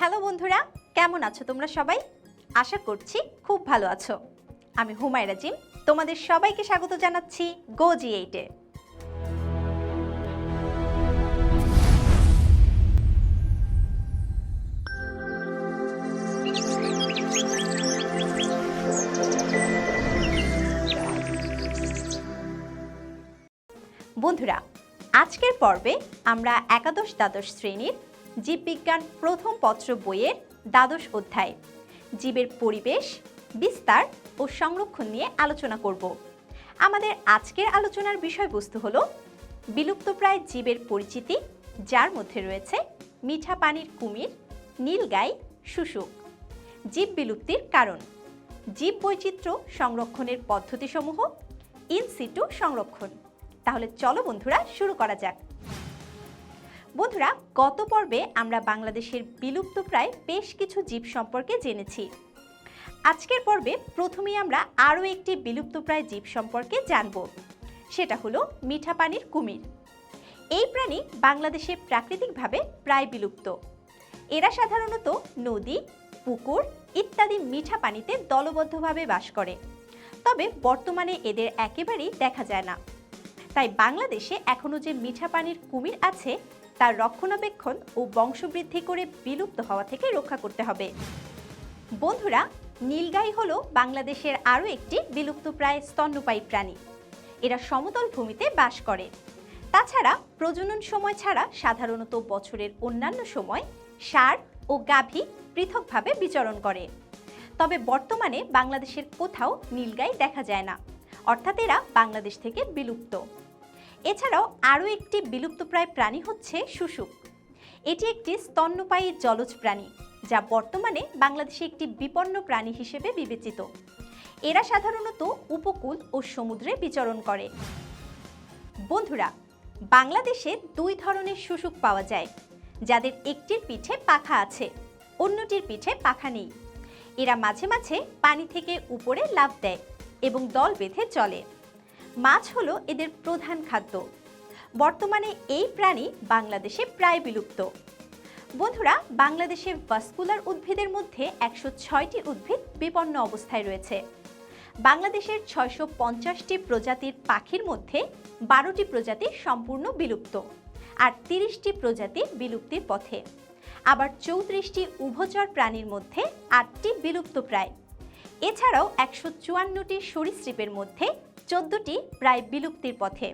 Hello বন্ধুরা, কেমন আছো তোমরা সবাই? আশা করছি খুব ভালো আছো। আমি হুমায়রা জিম তোমাদের সবাইকে স্বাগত জানাচ্ছি গো জি এইটে বন্ধুরা, আজকের পর্বে আমরা একাদশ দ্বাদশ শ্রেণির জীববিজ্ঞান প্রথম পত্র বইয়ের দ্বাদশ অধ্যায়। জীবের পরিবেশ, বিস্তার ও সংরক্ষণ নিয়ে আলোচনা করব। আমাদের আজকের আলোচনার বিষয়বস্তু হলো, বিলুপ্তপ্রায় জীবের পরিচিতি, যার মধ্যে রয়েছে মিঠা পানির কুমির নীলগাই শুশুক। জীব বিলুপ্তির কারণ। জীব বৈচিত্র্য সংরক্ষণের পদ্ধতিসমূহ ইনসিটু সংরক্ষণ। তাহলে চলো বন্ধুরা শুরু করা যাক। বন্ধুরা, গত পর্বে আমরা বাংলাদেশের বিলুপ্তপ্রায় বেশ কিছু জীব সম্পর্কে জেনেছি। আজকের পর্বে প্রথমেই আমরা আরও একটি বিলুপ্তপ্রায় জীব সম্পর্কে জানব। সেটা হলো মিঠা পানির কুমির। এই প্রাণী বাংলাদেশে প্রাকৃতিকভাবে প্রায় বিলুপ্ত। এরা সাধারণত নদী, পুকুর ইত্যাদি মিঠা পানিতে দলবদ্ধভাবে বাস করে। তবে বর্তমানে এদের একেবারেই দেখা যায় না। তাই বাংলাদেশে এখনও যে মিঠা পানির কুমির আছে তার রক্ষণাবেক্ষণ ও বংশবৃদ্ধি করে বিলুপ্ত হওয়া থেকে রক্ষা করতে হবে। বন্ধুরা, নীলগাই হল বাংলাদেশের আরও একটি বিলুপ্তপ্রায় স্তন্যপায়ী প্রাণী। এরা সমতল ভূমিতে বাস করে। তাছাড়া প্রজনন সময় ছাড়া সাধারণত বছরের অন্যান্য সময় সার ও গাভী পৃথকভাবে বিচরণ করে। তবে বর্তমানে বাংলাদেশের কোথাও নীলগাই দেখা যায় না। অর্থাৎ এরা বাংলাদেশ থেকে বিলুপ্ত। এছাড়াও আরও একটি বিলুপ্তপ্রায় প্রাণী হচ্ছে শুশুক। এটি একটি স্তন্যপায়ী জলজ প্রাণী, যা বর্তমানে বাংলাদেশে একটি বিপন্ন প্রাণী হিসেবে বিবেচিত। এরা সাধারণত উপকূল ও সমুদ্রে বিচরণ করে। বন্ধুরা, বাংলাদেশে দুই ধরনের শুশুক পাওয়া যায়, যাদের একটির পিঠে পাখা আছে, অন্যটির পিঠে পাখা নেই। এরা মাঝে মাঝে পানি থেকে উপরে লাফ দেয় এবং দল বেঁধে চলে। মাছ হলো এদের প্রধান খাদ্য। বর্তমানে এই প্রাণী বাংলাদেশে প্রায় বিলুপ্ত। বন্ধুরা, বাংলাদেশে ভাস্কুলার উদ্ভিদের মধ্যে একশো ছয়টি উদ্ভিদ বিপন্ন অবস্থায় রয়েছে। বাংলাদেশের ছয়শো পঞ্চাশটি প্রজাতির পাখির মধ্যে বারোটি প্রজাতি সম্পূর্ণ বিলুপ্ত আর তিরিশটি প্রজাতি বিলুপ্তির পথে। আবার চৌত্রিশটি উভচর প্রাণীর মধ্যে আটটি বিলুপ্ত প্রায়। এছাড়াও একশো চুয়ান্নটি সরীসৃপের মধ্যে চোদ্দটি প্রায় বিলুপ্তির পথে।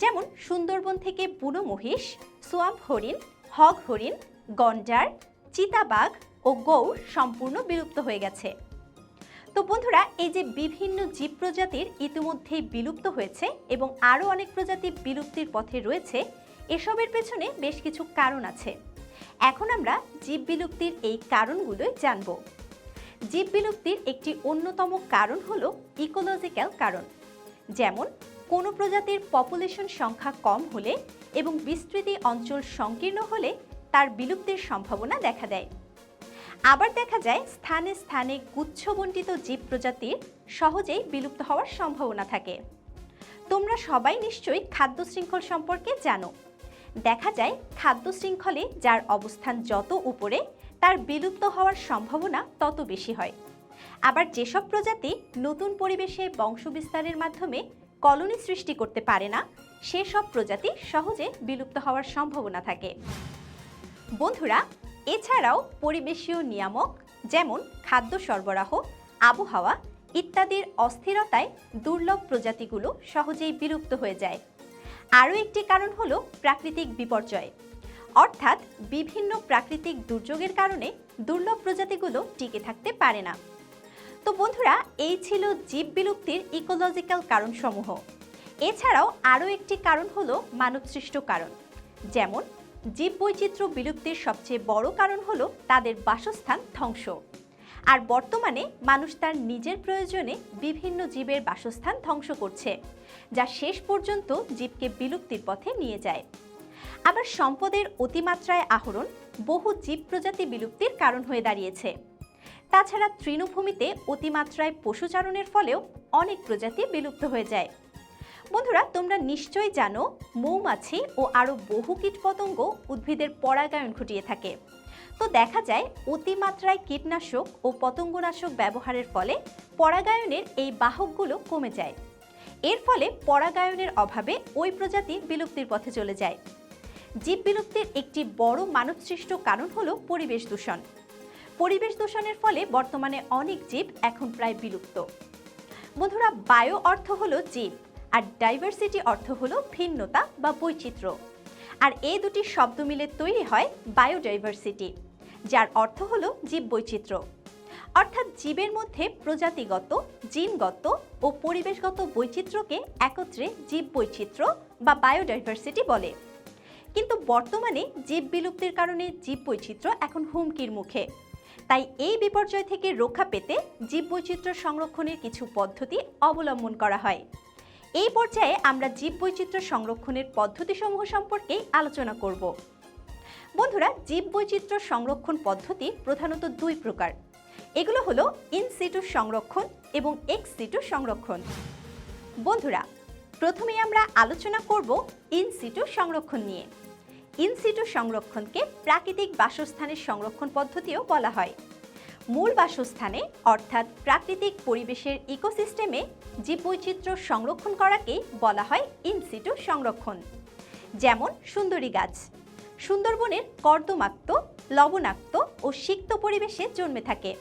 যেমন সুন্দরবন থেকে বুনো মহিষ সোয়াম্প হরিণ, হগ হরিণ গন্ডার চিতাবাঘ ও গৌর সম্পূর্ণ বিলুপ্ত হয়ে গেছে। তো বন্ধুরা, এই যে বিভিন্ন জীব প্রজাতির ইতিমধ্যেই বিলুপ্ত হয়েছে এবং আরও অনেক প্রজাতি বিলুপ্তির পথে রয়েছে, এসবের পেছনে বেশ কিছু কারণ আছে। এখন আমরা জীব বিলুপ্তির এই কারণগুলোই জানব। জীব বিলুপ্তির একটি অন্যতম কারণ হলো ইকোলজিক্যাল কারণ। যেমন, কোনো প্রজাতির পপুলেশন সংখ্যা কম হলে এবং বিস্তৃতি অঞ্চল সংকীর্ণ হলে তার বিলুপ্তির সম্ভাবনা দেখা দেয়। আবার দেখা যায়, স্থানে স্থানে গুচ্ছবণ্টিত জীব প্রজাতির সহজেই বিলুপ্ত হওয়ার সম্ভাবনা থাকে। তোমরা সবাই নিশ্চয়ই খাদ্য শৃঙ্খল সম্পর্কে জানো। দেখা যায়, খাদ্য শৃঙ্খলে যার অবস্থান যত উপরে, তার বিলুপ্ত হওয়ার সম্ভাবনা তত বেশি হয়। আবার যেসব প্রজাতি নতুন পরিবেশে বংশবিস্তারের মাধ্যমে কলোনি সৃষ্টি করতে পারে না, সেসব প্রজাতি সহজে বিলুপ্ত হওয়ার সম্ভাবনা থাকে। বন্ধুরা, এছাড়াও পরিবেশীয় নিয়ামক যেমন খাদ্য সরবরাহ, আবহাওয়া ইত্যাদির অস্থিরতায় দুর্লভ প্রজাতিগুলো সহজেই বিলুপ্ত হয়ে যায়। আরও একটি কারণ হলো প্রাকৃতিক বিপর্যয়। অর্থাৎ বিভিন্ন প্রাকৃতিক দুর্যোগের কারণে দুর্লভ প্রজাতিগুলো টিকে থাকতে পারে না। তো বন্ধুরা, এই ছিল জীব বিলুপ্তির ইকোলজিক্যাল কারণসমূহ। এছাড়াও আরও একটি কারণ হলো মানবসৃষ্ট কারণ। যেমন, জীব বৈচিত্র্য বিলুপ্তির সবচেয়ে বড় কারণ হলো তাদের বাসস্থান ধ্বংস। আর বর্তমানে মানুষ তার নিজের প্রয়োজনে বিভিন্ন জীবের বাসস্থান ধ্বংস করছে, যা শেষ পর্যন্ত জীবকে বিলুপ্তির পথে নিয়ে যায়। আবার সম্পদের অতিমাত্রায় আহরণ বহু জীব প্রজাতি বিলুপ্তির কারণ হয়ে দাঁড়িয়েছে। তাছাড়া তৃণভূমিতে অতিমাত্রায় পশুচারণের ফলেও অনেক প্রজাতি বিলুপ্ত হয়ে যায়। বন্ধুরা, তোমরা নিশ্চয়ই জানো, মৌমাছি ও আরও বহু কীটপতঙ্গ উদ্ভিদের পরাগায়ন ঘটিয়ে থাকে। তো দেখা যায়, অতিমাত্রায় কীটনাশক ও পতঙ্গনাশক ব্যবহারের ফলে পরাগায়নের এই বাহকগুলো কমে যায়। এর ফলে পরাগায়নের অভাবে ওই প্রজাতি বিলুপ্তির পথে চলে যায়। জীব বিলুপ্তির একটি বড় মানবসৃষ্ট কারণ হলো পরিবেশ দূষণ। পরিবেশ দূষণের ফলে বর্তমানে অনেক জীব এখন প্রায় বিলুপ্ত। বন্ধুরা, বায়ো অর্থ হলো জীব, আর ডাইভার্সিটি অর্থ হলো ভিন্নতা বা বৈচিত্র্য। আর এই দুটি শব্দ মিলে তৈরি হয় বায়োডাইভার্সিটি, যার অর্থ হলো জীব বৈচিত্র্য। অর্থাৎ জীবের মধ্যে প্রজাতিগত, জিনগত ও পরিবেশগত বৈচিত্র্যকে একত্রে জীব বৈচিত্র্য বা বায়োডাইভার্সিটি বলে। কিন্তু বর্তমানে জীব বিলুপ্তির কারণে জীব বৈচিত্র্য এখন হুমকির মুখে। তাই এই বিপর্যয় থেকে রক্ষা পেতে জীববৈচিত্র্য সংরক্ষণের কিছু পদ্ধতি অবলম্বন করা হয়। এই পর্যায়ে আমরা জীববৈচিত্র্য সংরক্ষণের পদ্ধতিসমূহ সম্পর্কে আলোচনা করব। বন্ধুরা, জীববৈচিত্র্য সংরক্ষণ পদ্ধতি প্রধানত দুই প্রকার। এগুলো হলো ইনসিটু সংরক্ষণ এবং এক্স সিটু সংরক্ষণ। বন্ধুরা প্রথমে আমরা আলোচনা করব ইনসিটু সংরক্ষণ নিয়ে। ইন সিটু সংরক্ষণকে প্রাকৃতিক বাসস্থানের সংরক্ষণ পদ্ধতিও বলা হয়। মূল বাসস্থানে, অর্থাৎ প্রাকৃতিক পরিবেশের ইকোসিস্টেমে জীববৈচিত্র্য সংরক্ষণ করাকেই বলা হয় ইনসিটু সংরক্ষণ। যেমন সুন্দরী গাছ। সুন্দরবনের কর্দমাক্ত, লবণাক্ত ও সিক্ত পরিবেশে জন্মে থাকে।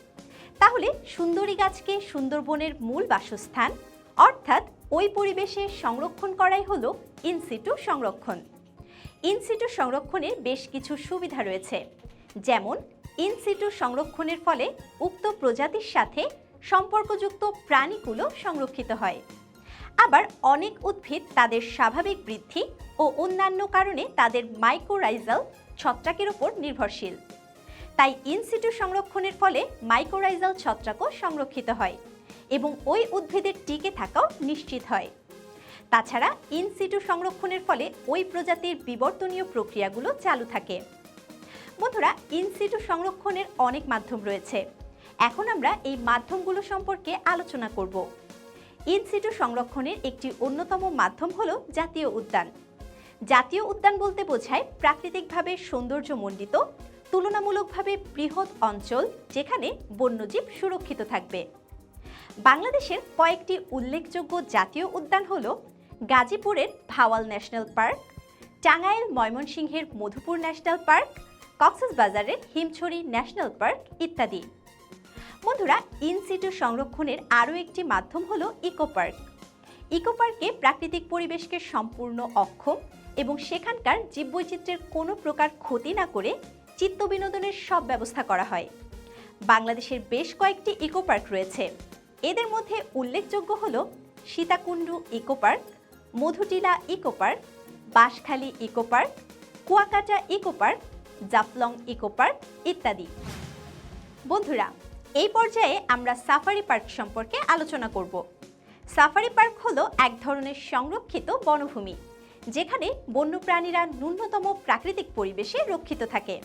তাহলে সুন্দরী গাছকে সুন্দরবনের মূল বাসস্থান, অর্থাৎ ওই পরিবেশে সংরক্ষণ করাই হলো ইনসিটু সংরক্ষণ। ইনসিটু সংরক্ষণের বেশ কিছু সুবিধা রয়েছে। যেমন ইনসিটু সংরক্ষণের ফলে উক্ত প্রজাতির সাথে সম্পর্কযুক্ত প্রাণীগুলো সংরক্ষিত হয়। আবার অনেক উদ্ভিদ তাদের স্বাভাবিক বৃদ্ধি ও অন্যান্য কারণে তাদের মাইক্রোরাইজাল ছত্রাকের উপর নির্ভরশীল। তাই ইনসিটু সংরক্ষণের ফলে মাইক্রোরাইজাল ছত্রাকও সংরক্ষিত হয় এবং ওই উদ্ভিদের টিকে থাকাও নিশ্চিত হয়। তাছাড়া ইনসিটু সংরক্ষণের ফলে ওই প্রজাতির বিবর্তনীয় প্রক্রিয়াগুলো চালু থাকে। বন্ধুরা ইনসিটু সংরক্ষণের অনেক মাধ্যম রয়েছে। এখন আমরা এই মাধ্যমগুলো সম্পর্কে আলোচনা করব। ইনসিটু সংরক্ষণের একটি অন্যতম মাধ্যম হলো জাতীয় উদ্যান। জাতীয় উদ্যান বলতে বোঝায় প্রাকৃতিকভাবে সৌন্দর্যমণ্ডিত, তুলনামূলকভাবে বৃহৎ অঞ্চল যেখানে বন্যজীব সুরক্ষিত থাকবে। বাংলাদেশের কয়েকটি উল্লেখযোগ্য জাতীয় উদ্যান হল গাজীপুরের ভাওয়াল ন্যাশনাল পার্ক, টাঙ্গাইল ময়মনসিংহের মধুপুর ন্যাশনাল পার্ক, কক্সবাজারের হিমছড়ি ন্যাশনাল পার্ক ইত্যাদি। বন্ধুরা ইনসিটু সংরক্ষণের আরও একটি মাধ্যম হলো ইকো পার্ক। ইকো পার্কে প্রাকৃতিক পরিবেশকে সম্পূর্ণ অক্ষম এবং সেখানকার জীববৈচিত্র্যের কোনো প্রকার ক্ষতি না করে চিত্ত বিনোদনের সব ব্যবস্থা করা হয়। বাংলাদেশের বেশ কয়েকটি ইকো পার্ক রয়েছে। এদের মধ্যে উল্লেখযোগ্য হল Sitakunda eco park Madhutila eco park, Banshkhali eco park, Kuakata eco park, Jaflong eco park ইত্যাদি। বন্ধুরা, এই পর্যায়ে আমরা সাফারি পার্ক সম্পর্কে আলোচনা করব। সাফারি পার্ক হলো এক ধরনের সংরক্ষিত বনভূমি, যেখানে বন্যপ্রাণীরা ন্যূনতম প্রাকৃতিক পরিবেশে রক্ষিত থাকে,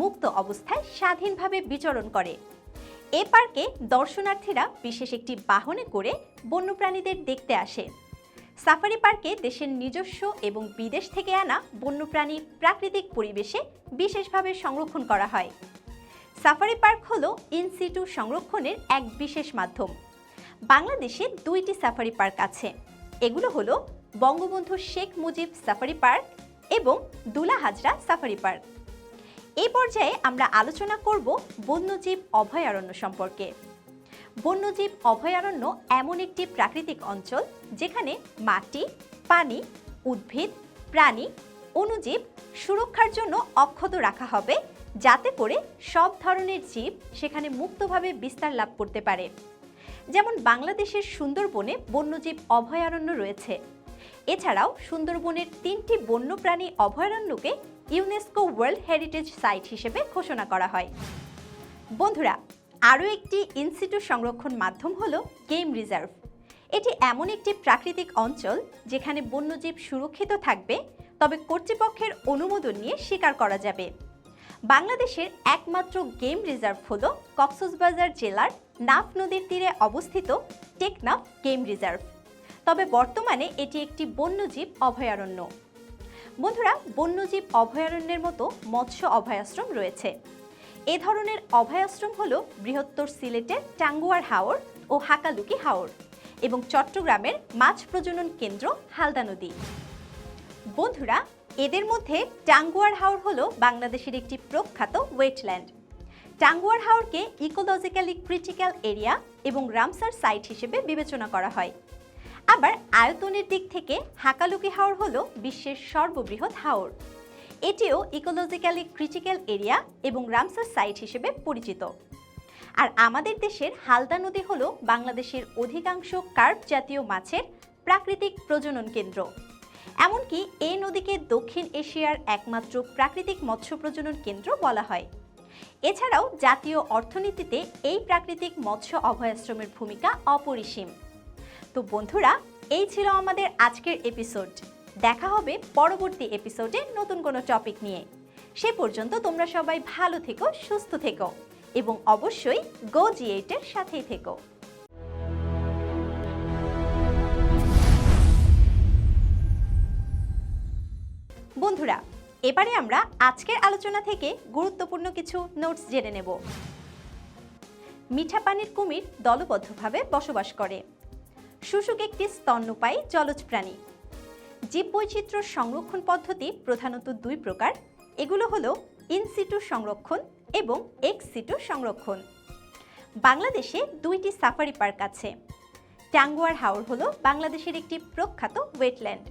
মুক্ত অবস্থায় স্বাধীনভাবে বিচরণ করে। এ পার্কে দর্শনার্থীরা বিশেষ একটি বাহনে করে বন্যপ্রাণীদের দেখতে আসে। সাফারি পার্কে দেশের নিজস্ব এবং বিদেশ থেকে আনা বন্যপ্রাণী প্রাকৃতিক পরিবেশে বিশেষভাবে সংরক্ষণ করা হয়। সাফারি পার্ক হলো ইনসিটু সংরক্ষণের এক বিশেষ মাধ্যম। বাংলাদেশে দুইটি সাফারি পার্ক আছে। এগুলো হলো বঙ্গবন্ধু শেখ মুজিব সাফারি পার্ক এবং দুলা হাজরা সাফারি পার্ক। এই পর্যায়ে আমরা আলোচনা করব বন্যজীব অভয়ারণ্য সম্পর্কে। বন্যজীব অভয়ারণ্য এমন একটি প্রাকৃতিক অঞ্চল যেখানে মাটি, পানি, উদ্ভিদ, প্রাণী অণুজীব সুরক্ষার জন্য অক্ষত রাখা হবে যাতে করে সব ধরনের জীব সেখানে মুক্তভাবে বিস্তার লাভ করতে পারে। যেমন বাংলাদেশের সুন্দরবনে বন্যজীব অভয়ারণ্য রয়েছে। এছাড়াও সুন্দরবনের তিনটি বন্যপ্রাণী অভয়ারণ্যকে ইউনেস্কো ওয়ার্ল্ড হেরিটেজ সাইট হিসেবে ঘোষণা করা হয়। বন্ধুরা আরও একটি ইনস্টিটিউট সংরক্ষণ মাধ্যম হলো গেম রিজার্ভ এটি এমন একটি প্রাকৃতিক অঞ্চল যেখানে বন্যজীব সুরক্ষিত থাকবে, তবে কর্তৃপক্ষের অনুমোদন নিয়ে শিকার করা যাবে। বাংলাদেশের একমাত্র গেম রিজার্ভ হল কক্সবাজার জেলার নাফ নদীর তীরে অবস্থিত টেকনাফ গেম রিজার্ভ তবে বর্তমানে এটি একটি বন্যজীব অভয়ারণ্য। বন্ধুরা, বন্যজীব অভয়ারণ্যের মতো মৎস্য অভয়াশ্রম রয়েছে। এ ধরনের অভয়াশ্রম হল বৃহত্তর সিলেটের টাঙ্গুয়ার হাওর ও হাকালুকি হাওর এবং চট্টগ্রামের মাছ প্রজনন কেন্দ্র হালদা নদী। বন্ধুরা, এদের মধ্যে টাঙ্গুয়ার হাওর হল বাংলাদেশের একটি প্রখ্যাত ওয়েটল্যান্ড টাঙ্গুয়ার হাওরকে ইকোলজিক্যালি ক্রিটিক্যাল এরিয়া এবং রামসার সাইট হিসেবে বিবেচনা করা হয়। আবার আয়তনের দিক থেকে হাকালুকি হাওর হল বিশ্বের সর্ববৃহৎ হাওর। এটিও ইকোলজিক্যালি ক্রিটিক্যাল এরিয়া এবং রামসার সাইট হিসেবে পরিচিত। আর আমাদের দেশের হালদা নদী হল বাংলাদেশের অধিকাংশ কার্প জাতীয় মাছের প্রাকৃতিক প্রজনন কেন্দ্র। এমনকি এই নদীকে দক্ষিণ এশিয়ার একমাত্র প্রাকৃতিক মৎস্য প্রজনন কেন্দ্র বলা হয়। এছাড়াও জাতীয় অর্থনীতিতে এই প্রাকৃতিক মৎস্য অভয়াশ্রমের ভূমিকা অপরিসীম। তো বন্ধুরা, এই ছিল আমাদের আজকের এপিসোড দেখা হবে পরবর্তী এপিসোডে নতুন কোনো টপিক নিয়ে। সে পর্যন্ত তোমরা সবাই ভালো থেকো, সুস্থ থেকো এবং অবশ্যই গো জি এইটের সাথেই থেকো। বন্ধুরা, এবারে আমরা আজকের আলোচনা থেকে গুরুত্বপূর্ণ কিছু নোটস জেনে নেব। মিঠা পানির কুমির দলবদ্ধভাবে বসবাস করে। শুশুক একটি স্তন্যপায়ী জলজ প্রাণী। জীববৈচিত্র্য সংরক্ষণ পদ্ধতি প্রধানত দুই প্রকার। এগুলো হলো ইনসিটু সংরক্ষণ এবং এক্স সিটু সংরক্ষণ। বাংলাদেশে দুইটি সাফারি পার্ক আছে। টাঙ্গুয়ার হাওর হলো বাংলাদেশের একটি প্রখ্যাত ওয়েটল্যান্ড